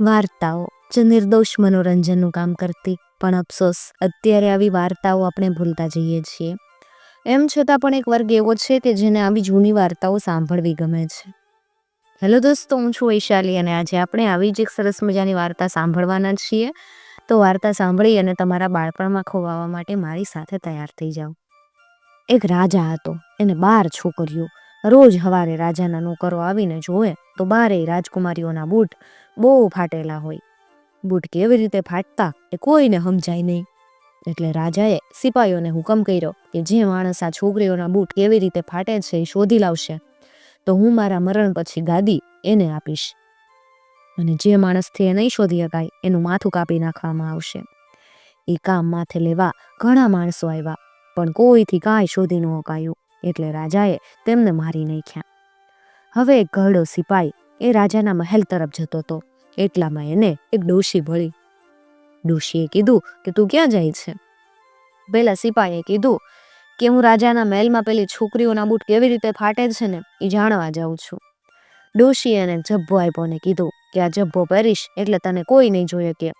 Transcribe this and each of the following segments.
વાર્તાઓ, જે નિર્દોષ મનોરંજનનું કામ કરતી, પણ અફસોસ, અત્યારે આવી વાર્તાઓ આપણે ભૂલતા જઈએ છીએ. એમ છતાં પણ એક વર્ગ એવો છે કે જેને આવી જૂની વાર્તાઓ સાંભળવી ગમે છે. હેલો દોસ્તો, હું છું વૈશાલી અને આજે આપણે આવી જ એક સરસ મજાની વાર્તા સાંભળવાના છીએ. તો વાર્તા સાંભળી અને તમારા બાળપણમાં ખોવાવા માટે મારી સાથે તૈયાર થઈ જાઓ. એક રાજા હતો, એને બાર છોકરીઓ રોજ હવારે રાજાના નોકરો આવીને જોવે તો બારેય રાજકુમારીઓના બૂટ બહુ ફાટેલા હોય. બૂટ કેવી રીતે ફાટતા એ કોઈને સમજાય નહીં. એટલે રાજાએ સિપાહીઓને હુકમ કર્યો કે જે માણસ આ છોકરીઓના બૂટ કેવી રીતે ફાટે છે એ શોધી લાવશે. તો હું મારા મરણ પછી ગાદી એને આપીશ. અને જે માણસથી એ નહીં શોધી શકાય એનું માથું કાપી નાખવામાં આવશે. એ કામ માથે લેવા ઘણા માણસો આવ્યા, પણ કોઈથી કાંઈ શોધી ન શકાયું એટલે રાજાએ તેમને મારી નાખ્યા. હવે એક ઘરડો સિપાઈ એ રાજાના મહેલ તરફ જતો હતો. એટલામાં એને એક ડોશી ભળી. ડોશીએ કીધું કે, તું ક્યાં જાય છે? પેલા સિપાહીએ કીધું કે, હું રાજાના મહેલમાં પેલી છોકરીઓના બૂટ કેવી રીતે ફાટે છે ને એ જાણવા જાઉં છું. ડોશીએ એને જબ્બો આપ્યો કીધું કે, આ જબ્બો પહેરીશ એટલે તને કોઈ નહીં જોઈ શકે.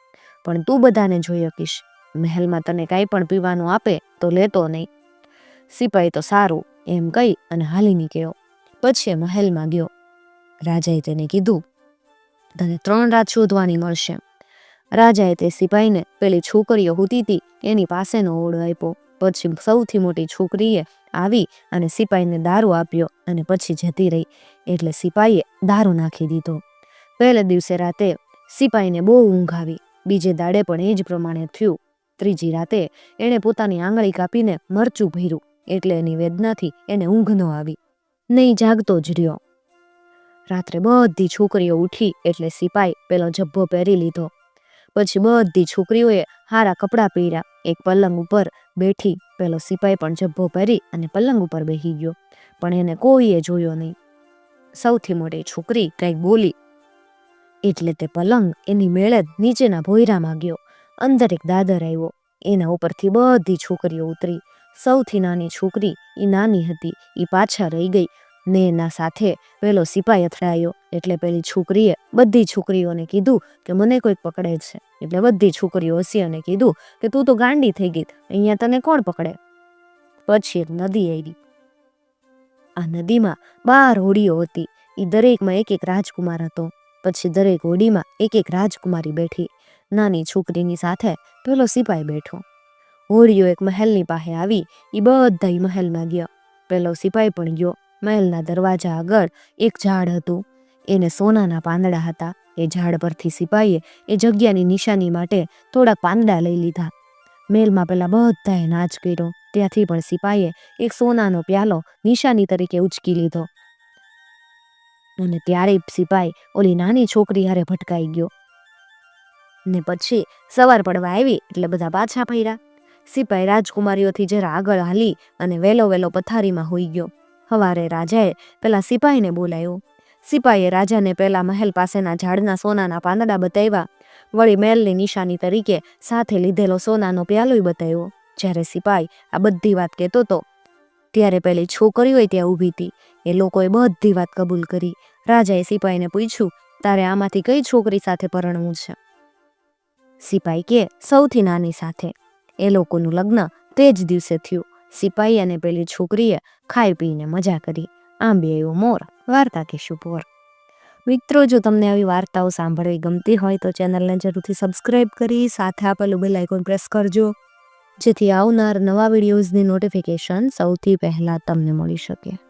પણ તું બધાને જોઈ શકીશ. મહેલમાં તને કાંઈ પણ પીવાનું આપે તો લેતો નહીં. સિપાહી તો સારું એમ કહી અને હાલી નીકળ્યો. પછી મહેલમાં ગયો. રાજાએ તેને કીધું, તને ત્રણ રાત શોધવાની મળશે. રાજાએ તે સિપાહીને પેલી છોકરીઓ હતી એની પાસેનો ઓળો આપ્યો. પછી સૌથી મોટી છોકરીએ આવી અને સિપાહીને દારૂ આપ્યો અને પછી જતી રહી. એટલે સિપાહીએ દારૂ નાખી દીધો. પહેલે દિવસે રાતે સિપાહીને બહુ ઊંઘ આવી. બીજે દાડે પણ એ જ પ્રમાણે થયું. ત્રીજી રાતે એણે પોતાની આંગળી કાપીને મરચું ભર્યું. એટલે એની વેદનાથી એને ઊંઘ ન આવી. નહીં જાગતો જ રહ્યો. રાત્રે બધી છોકરીઓ ઉઠી એટલે સિપાઈ પેલો જબ્બો પહેરી લીધો. પછી બધી છોકરીઓએ હારા કપડાં પહેર્યા. એક પલંગ ઉપર બેઠી પેલો સિપાઈ પણ જબ્બો પહેરી અને પલંગ ઉપર બેસી ગયો. પણ એને કોઈએ જોયો નહીં. સૌથી મોટી છોકરી કંઈક બોલી. એટલે તે પલંગ એની મેળે નીચેના ભોયરામાં ગયો. અંદર એક દાદર આવ્યો. એના ઉપરથી બધી છોકરીઓ ઉતરી. સૌથી નાની છોકરી એ નાની હતી એ પાછા રહી ગઈ ને એના સાથે પેલો સિપાઈ અથડાયો એટલે પેલી છોકરીએ બધી છોકરીઓને કીધું કે મને કોઈક પકડે છે. એટલે બધી છોકરીઓ હસી અને કીધું કે તું તો ગાંડી થઈ ગઈ, અહીંયા તને કોણ પકડે? પછી એક નદી આવી આ નદીમાં બાર હોડીઓ હતી એ દરેકમાં એક એક રાજકુમાર હતો. પછી દરેક હોડીમાં એક એક રાજકુમારી બેઠી. નાની છોકરીની સાથે પેલો સિપાઈ બેઠો. હોડીઓ એક મહેલની પાસે આવી એ બધા મહેલમાં ગયા. પેલો સિપાઈ પણ ગયો. મહેલના દરવાજા આગળ એક ઝાડ હતું. એને સોનાના પાંદડા હતા. એ ઝાડ પરથી સિપાહીએ એ જગ્યાની નિશાની માટે થોડાક પાંદડા લઈ લીધા. મહેલમાં પેલા બધાએ નાચ કર્યો. ત્યાંથી પણ સિપાઈએ એક સોનાનો પ્યાલો નિશાની તરીકે ઉચકી લીધો. અને ત્યારે સિપાઈ ઓલી નાની છોકરી હારે ભટકાઈ ગયો. ને પછી સવાર પડવા આવી એટલે બધા પાછા ફર્યા. સિપાઈ રાજકુમારીઓથી જરા આગળ હાલી અને વેલો વેલો પથારીમાં હોઈ ગયો. હવારે રાજાએ પેલા સિપાહીને બોલાયો. સિપાહીએ રાજાને પેલા મહેલ પાસેના ઝાડના સોનાના પાંદડા બતાવ્યા. વળી મહેલની નિશાની તરીકે સાથે લીધેલો સોનાનો પ્યાલોય બતાવ્યો. જ્યારે સિપાઈ આ બધી વાત કહેતો હતો ત્યારે પેલી છોકરીઓ ત્યાં ઊભી હતી. એ લોકોએ બધી વાત કબૂલ કરી. રાજાએ સિપાહીને પૂછ્યું, તારે આમાંથી કઈ છોકરી સાથે પરણવું છે? સિપાઈ કે, સૌથી નાની સાથે. એ લોકોનું લગ્ન તે જ દિવસે થયું. સિપાઈ અને પેલી છોકરીએ ખાઈ પીને મજા કરી. આંબે આવ્યો મોર. વાર્તા કહેશું પોર. મિત્રો, જો તમને આવી વાર્તાઓ સાંભળવી ગમતી હોય તો ચેનલને જરૂરથી સબસ્ક્રાઈબ કરી સાથે આપેલું બેલ આઇકોન પ્રેસ કરજો. જેથી આવનાર નવા વિડીયોઝની નોટિફિકેશન સૌથી પહેલાં તમને મળી શકે.